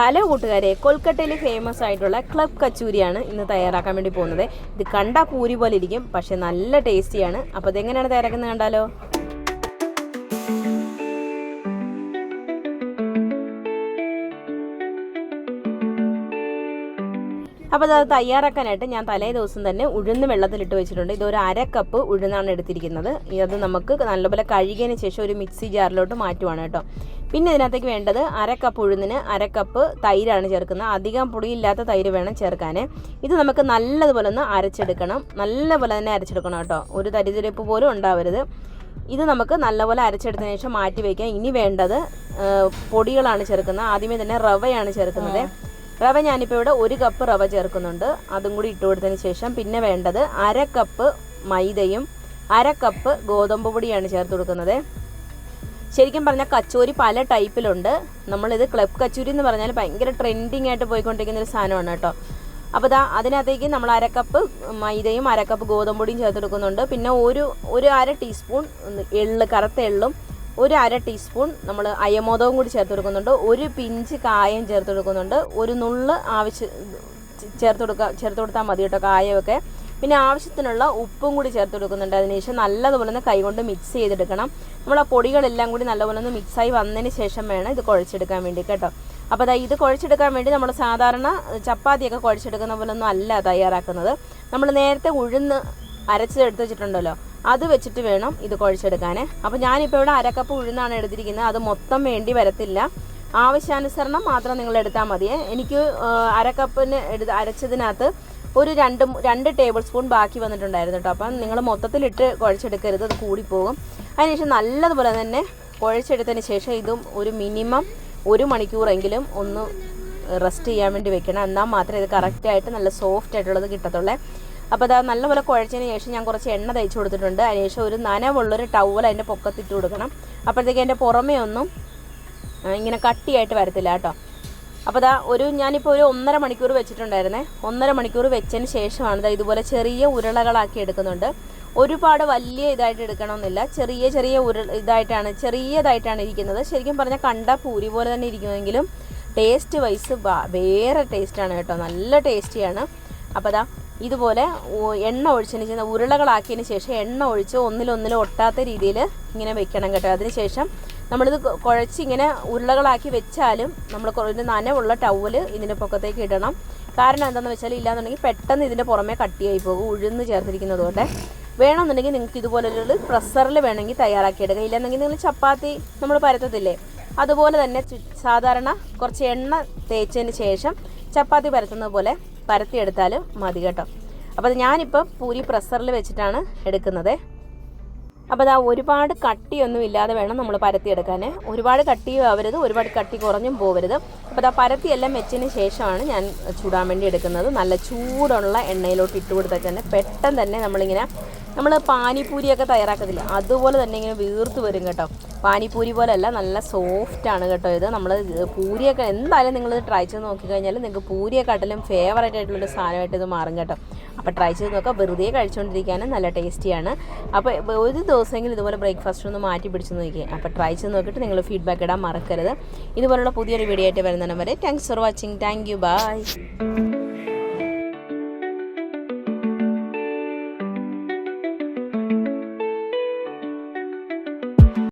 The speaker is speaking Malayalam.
ഹലോ കൂട്ടുകാരെ കൊൽക്കട്ടയിൽ ഫേമസ് ആയിട്ടുള്ള ക്ലബ് കച്ചൂരിയാണ് ഇന്ന് തയ്യാറാക്കാൻ വേണ്ടി പോകുന്നത്. ഇത് കണ്ടാൽ പൂരി പോലെ ഇരിക്കും പക്ഷെ നല്ല ടേസ്റ്റിയാണ് അപ്പോൾ ഇതെങ്ങനെയാണ് തയ്യാറാക്കുന്നത് കണ്ടാലോ? അപ്പോൾ അത് തയ്യാറാക്കാനായിട്ട് ഞാൻ തലേ ദിവസം തന്നെ ഉഴുന്ന് വെള്ളത്തിലിട്ട് വെച്ചിട്ടുണ്ട്. ഇതൊരു അര കപ്പ് ഉഴുന്നാണ് എടുത്തിരിക്കുന്നത്. അത് നമുക്ക് നല്ലപോലെ കഴുകിയതിന് ശേഷം ഒരു മിക്സി ജാറിലോട്ട് മാറ്റുവാണ് കേട്ടോ. പിന്നെ ഇതിനകത്തേക്ക് വേണ്ടത് അര കപ്പ് ഉഴുന്നിന് അര കപ്പ് തൈരാണ് ചേർക്കുന്നത്. അധികം പുളിയില്ലാത്ത തൈര് വേണം ചേർക്കാൻ ഇത് നമുക്ക് നല്ലതുപോലെ ഒന്ന് അരച്ചെടുക്കണം. നല്ലപോലെ തന്നെ അരച്ചെടുക്കണം കേട്ടോ. ഒരു തരിതിരിപ്പ് പോലും ഉണ്ടാവരുത്. ഇത് നമുക്ക് നല്ലപോലെ അരച്ചെടുത്തതിന് ശേഷം മാറ്റി വയ്ക്കാം ഇനി വേണ്ടത് പൊടികളാണ് ചേർക്കുന്നത്. ആദ്യമേ തന്നെ റവയാണ് ചേർക്കുന്നത്. റവ ഞാനിപ്പോൾ ഇവിടെ ഒരു കപ്പ് റവ ചേർക്കുന്നുണ്ട്. അതും കൂടി ഇട്ട് കൊടുത്തതിന് ശേഷം പിന്നെ വേണ്ടത് അര കപ്പ് മൈദയും അര കപ്പ് ഗോതമ്പ് പൊടിയാണ് ചേർത്ത് കൊടുക്കുന്നത്. ശരിക്കും പറഞ്ഞാൽ കച്ചോരി പല ടൈപ്പിലുണ്ട്. നമ്മളിത് ക്ലബ് കച്ചോരി എന്ന് പറഞ്ഞാൽ ഭയങ്കര ട്രെൻഡിങ് ആയിട്ട് പോയിക്കൊണ്ടിരിക്കുന്ന ഒരു സാധനമാണ് കേട്ടോ. അപ്പോൾ ദാ അതിനകത്തേക്ക് നമ്മൾ അര കപ്പ് മൈദയും അര കപ്പ് ഗോതമ്പ് പൊടിയും ചേർത്ത് കൊടുക്കുന്നുണ്ട്. പിന്നെ ഒരു ഒരു അര ടീസ്പൂൺ എള്ള് കറുത്ത എള്ളും ഒരു അര ടീസ്പൂൺ നമ്മൾ അയമോദവും കൂടി ചേർത്ത് കൊടുക്കുന്നുണ്ട്. ഒരു പിഞ്ച് കായം ചേർത്ത് കൊടുക്കുന്നുണ്ട്. ഒരു നുള്ള് ആവശ്യം ചേർത്ത് കൊടുക്കുക ചേർത്ത് കൊടുത്താൽ മതി കേട്ടോ കായമൊക്കെ. പിന്നെ ആവശ്യത്തിനുള്ള ഉപ്പും കൂടി ചേർത്ത് കൊടുക്കുന്നുണ്ട് അതിനുശേഷം നല്ലതുപോലെ ഒന്ന് കൈകൊണ്ട് മിക്സ് ചെയ്തെടുക്കണം. നമ്മൾ ആ പൊടികളെല്ലാം കൂടി നല്ലപോലെ ഒന്ന് മിക്സായി വന്നതിന് ശേഷം വേണം ഇത് കുഴച്ചെടുക്കാൻ വേണ്ടി കേട്ടോ. അപ്പോൾ അതായത് ഇത് കുഴച്ചെടുക്കാൻ വേണ്ടി നമ്മൾ സാധാരണ ചപ്പാത്തിയൊക്കെ കുഴച്ചെടുക്കുന്ന പോലെ ഒന്നും അല്ല തയ്യാറാക്കുന്നത്. നമ്മൾ നേരത്തെ ഉഴുന്ന് അരച്ചെടുത്ത് വെച്ചിട്ടുണ്ടല്ലോ. അത് വെച്ചിട്ട് വേണം ഇത് കുഴച്ചെടുക്കാൻ അപ്പോൾ ഞാനിപ്പോൾ ഇവിടെ അരക്കപ്പ് ഉഴുന്നാണ് എടുത്തിരിക്കുന്നത്. അത് മൊത്തം വേണ്ടി വരത്തില്ല. ആവശ്യാനുസരണം മാത്രം നിങ്ങൾ എടുത്താൽ മതിയേ. എനിക്ക് അരക്കപ്പിന് എടു അരച്ചതിനകത്ത് ഒരു രണ്ട് രണ്ട് ടേബിൾ സ്പൂൺ ബാക്കി വന്നിട്ടുണ്ടായിരുന്നു കേട്ടോ. അപ്പം നിങ്ങൾ മൊത്തത്തിലിട്ട് കുഴച്ചെടുക്കരുത്. അത് കൂടിപ്പോകും. അതിനുശേഷം നല്ലതുപോലെ തന്നെ കുഴച്ചെടുത്തതിന് ശേഷം ഇതും ഒരു മിനിമം ഒരു മണിക്കൂറെങ്കിലും ഒന്ന് റെസ്റ്റ് ചെയ്യാൻ വേണ്ടി വെക്കണം. എന്നാൽ മാത്രമേ ഇത് കറക്റ്റായിട്ട് നല്ല സോഫ്റ്റ് ആയിട്ടുള്ളത് കിട്ടത്തുള്ളേ. അപ്പോൾ അത് നല്ലപോലെ കുഴച്ചതിന് ശേഷം ഞാൻ കുറച്ച് എണ്ണ തയ്ച്ചു കൊടുത്തിട്ടുണ്ട്. അതിനുശേഷം ഒരു നനവുള്ളൊരു ടവൽ അതിന്റെ പൊക്കത്തിട്ട് കൊടുക്കണം. അപ്പോഴത്തേക്ക് അതിന്റെ പുറമേ ഒന്നും ഇങ്ങനെ കട്ടിയായിട്ട് വരത്തില്ല കേട്ടോ. അപ്പോൾ ദാ ഒരു ഞാനിപ്പോൾ ഒരു ഒന്നര മണിക്കൂർ വെച്ചിട്ടുണ്ടായിരുന്നേ. ഒന്നര മണിക്കൂർ വെച്ചതിന് ശേഷമാണ് ദാ ഇതുപോലെ ചെറിയ ഉരുളകളാക്കി എടുക്കുന്നുണ്ട്. ഒരുപാട് വലിയ ഇതായിട്ട് എടുക്കണമെന്നില്ല. ചെറിയ ചെറിയ ഉരുൾ ഇതായിട്ടാണ് ചെറിയതായിട്ടാണ് ഇരിക്കുന്നത്. ശരിക്കും പറഞ്ഞാൽ കണ്ട പൂരി പോലെ തന്നെ ഇരിക്കുമെങ്കിലും ടേസ്റ്റ് വൈസ് വേറെ ടേസ്റ്റാണ് കേട്ടോ. നല്ല ടേസ്റ്റിയാണ് അപ്പോൾ ദാ ഇതുപോലെ എണ്ണ ഒഴിച്ചതിന് ശേഷം ഉരുളകളാക്കിയതിന് ശേഷം എണ്ണ ഒഴിച്ച് ഒന്നിലൊന്നിലും ഒട്ടാത്ത രീതിയിൽ ഇങ്ങനെ വെക്കണം കേട്ടോ. അതിന് ശേഷം നമ്മളിത് കുഴച്ച് ഇങ്ങനെ ഉരുളകളാക്കി വെച്ചാലും നമ്മൾ ഒരു നനവുള്ള ടവൽ ഇതിന്റെ പൊക്കത്തേക്ക് ഇടണം. കാരണം എന്താണെന്ന് വെച്ചാൽ ഇല്ലാന്നുണ്ടെങ്കിൽ പെട്ടെന്ന് ഇതിന്റെ പുറമേ കട്ടിയായി പോകും ഉഴുന്ന് ചേർത്തിരിക്കുന്നത് കൊണ്ട്. വേണമെന്നുണ്ടെങ്കിൽ നിങ്ങൾക്ക് ഇതുപോലൊരു പ്രസറിൽ വേണമെങ്കിൽ തയ്യാറാക്കിയെടുക്കുക ഇല്ലാന്നുണ്ടെങ്കിൽ നിങ്ങൾ ചപ്പാത്തി നമ്മൾ പരത്തത്തില്ലേ? അതുപോലെ തന്നെ സാധാരണ കുറച്ച് എണ്ണ തേച്ചതിന് ശേഷം ചപ്പാത്തി പരത്തുന്നത് പോലെ പരത്തിയെടുത്താൽ മതി കേട്ടോ. അപ്പോൾ ഞാനിപ്പോൾ പൂരി പ്രസ്സറിൽ വെച്ചിട്ടാണ് എടുക്കുന്നത്. അപ്പോൾ അതാ ഒരുപാട് കട്ടിയൊന്നും ഇല്ലാതെ വേണം നമ്മൾ പരത്തിയെടുക്കാൻ ഒരുപാട് കട്ടി ആവരുത് ഒരുപാട് കട്ടി കുറഞ്ഞും പോവരുത്. അപ്പോൾ അതാ പരത്തിയെല്ലാം വെച്ചതിന് ശേഷമാണ് ഞാൻ ചൂടാൻ വേണ്ടി എടുക്കുന്നത്. നല്ല ചൂടുള്ള എണ്ണയിലോട്ട് ഇട്ട് കൊടുത്താൽ തന്നെ പെട്ടെന്ന് തന്നെ നമ്മളിങ്ങനെ നമ്മൾ പാനിപ്പൂരിയൊക്കെ തയ്യാറാക്കത്തില്ല? അതുപോലെ തന്നെ ഇങ്ങനെ വീർത്ത് വരും കേട്ടോ. പാനിപ്പൂരി പോലെയല്ല നല്ല സോഫ്റ്റാണ് കേട്ടോ ഇത്. നമ്മൾ പൂരിയൊക്കെ എന്തായാലും നിങ്ങൾ ട്രൈ ചെയ്ത് നോക്കിക്കഴിഞ്ഞാൽ നിങ്ങൾക്ക് പൂരിയെക്കാട്ടിലും ഫേവറേറ്റ് ആയിട്ടുള്ളൊരു സാധനമായിട്ട് ഇത് മാറും കേട്ടോ. അപ്പോൾ ട്രൈ ചെയ്ത് നോക്കാം. വെറുതെ കഴിച്ചുകൊണ്ടിരിക്കാനും നല്ല ടേസ്റ്റിയാണ് അപ്പോൾ ഒരു ദിവസമെങ്കിലും ഇതുപോലെ ബ്രേക്ക്ഫാസ്റ്റ് ഒന്ന് മാറ്റി പിടിച്ച് നോക്കി അപ്പോൾ ട്രൈ ചെയ്ത് നോക്കിയിട്ട് നിങ്ങൾ ഫീഡ്ബാക്ക് ഇടാൻ മറക്കരുത്. ഇതുപോലുള്ള പുതിയൊരു വീഡിയോ ആയിട്ട് വരുന്നതിന് വരെ thanks for watching thank you bye